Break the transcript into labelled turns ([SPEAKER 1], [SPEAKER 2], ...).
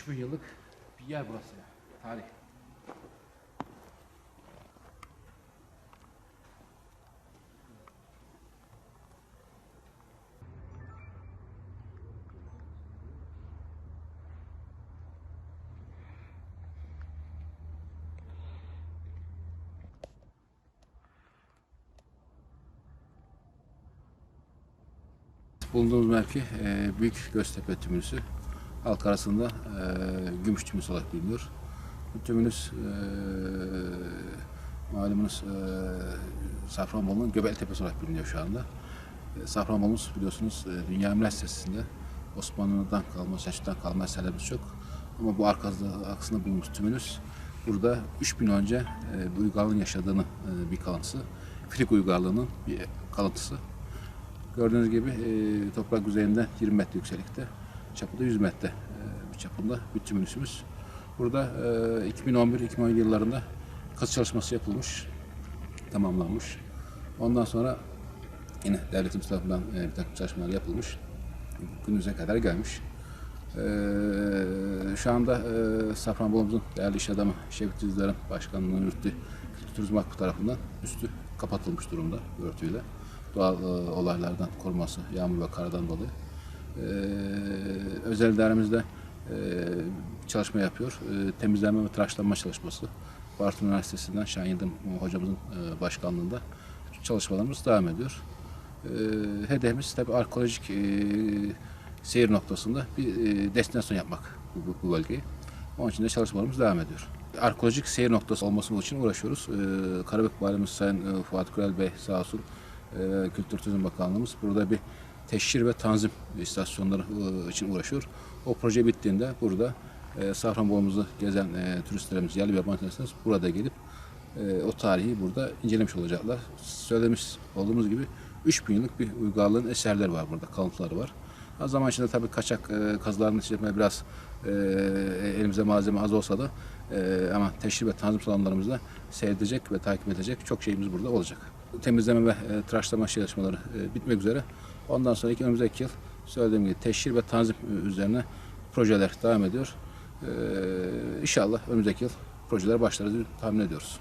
[SPEAKER 1] 3000 yıllık bir yer burası. Tarih. Bulunduğumuz mevki e, Büyük Göztepe Tümülüsü. Halk arasında e, Gümüş Tümülüsü olarak biliniyor. Bu tümülüs e, malumunuz e, Safranbolu'nun Göbektepe'si olarak biliniyor şu anda. E, Safranbolu'muz biliyorsunuz e, Dünya Emlak Sitesi'nde Osmanlı'dan kalma, Selçuk'tan kalma eserlerimiz çok. Ama bu arkasında, arkasında bulunmuş tümülüs burada 3000 önce e, bu uygarlığın yaşadığını e, bir kalıntısı. Filik uygarlığının bir kalıntısı. Gördüğünüz gibi e, toprak yüzeyinden 20 metre yükseklikte, çapı da 100 metre e, çapında bir tümülüsümüz. Burada e, 2011-2017 yıllarında kazı çalışması yapılmış, tamamlanmış. Ondan sonra yine devletimiz tarafından e, bir takım çalışmalar yapılmış. Günümüze kadar gelmiş. E, şu anda e, Safranbolu'muzun değerli iş adamı Şevket Düzdar'ın başkanlığını Kültür Turizm Vakfı tarafından üstü kapatılmış durumda örtüyle doğal e, olaylardan koruması, yağmur ve kardan dolayı. E, özel idaremizde e, çalışma yapıyor. E, temizlenme ve tıraşlanma çalışması. Bartın Üniversitesi'nden Şahin Yıldırım hocamızın e, başkanlığında çalışmalarımız devam ediyor. E, hedefimiz tabii arkeolojik e, seyir noktasında bir e, destinasyon yapmak bu, bu, bölgeyi. Onun için de çalışmalarımız devam ediyor. Arkeolojik seyir noktası olması için uğraşıyoruz. E, Karabük Valimiz Sayın e, Fuat Kurel Bey sağ olsun e, Kültür Turizm Bakanlığımız burada bir teşhir ve tanzim istasyonları e, için uğraşıyor. O proje bittiğinde burada e, Safranbolu'muzu gezen e, turistlerimiz, yerli ve yabancı burada gelip e, o tarihi burada incelemiş olacaklar. Söylemiş olduğumuz gibi 3000 yıllık bir uygarlığın eserleri var burada, kalıntıları var. O zaman içinde tabii kaçak e, kazıların içinde biraz e, elimizde malzeme az olsa da e, ama teşhir ve tanzim salonlarımızda seyredecek ve takip edecek çok şeyimiz burada olacak. Temizleme ve e, tıraşlama çalışmaları e, bitmek üzere. Ondan sonraki önümüzdeki yıl söylediğim gibi teşhir ve tanzim e, üzerine projeler devam ediyor. E, inşallah önümüzdeki yıl projeler başlarız tahmin ediyoruz.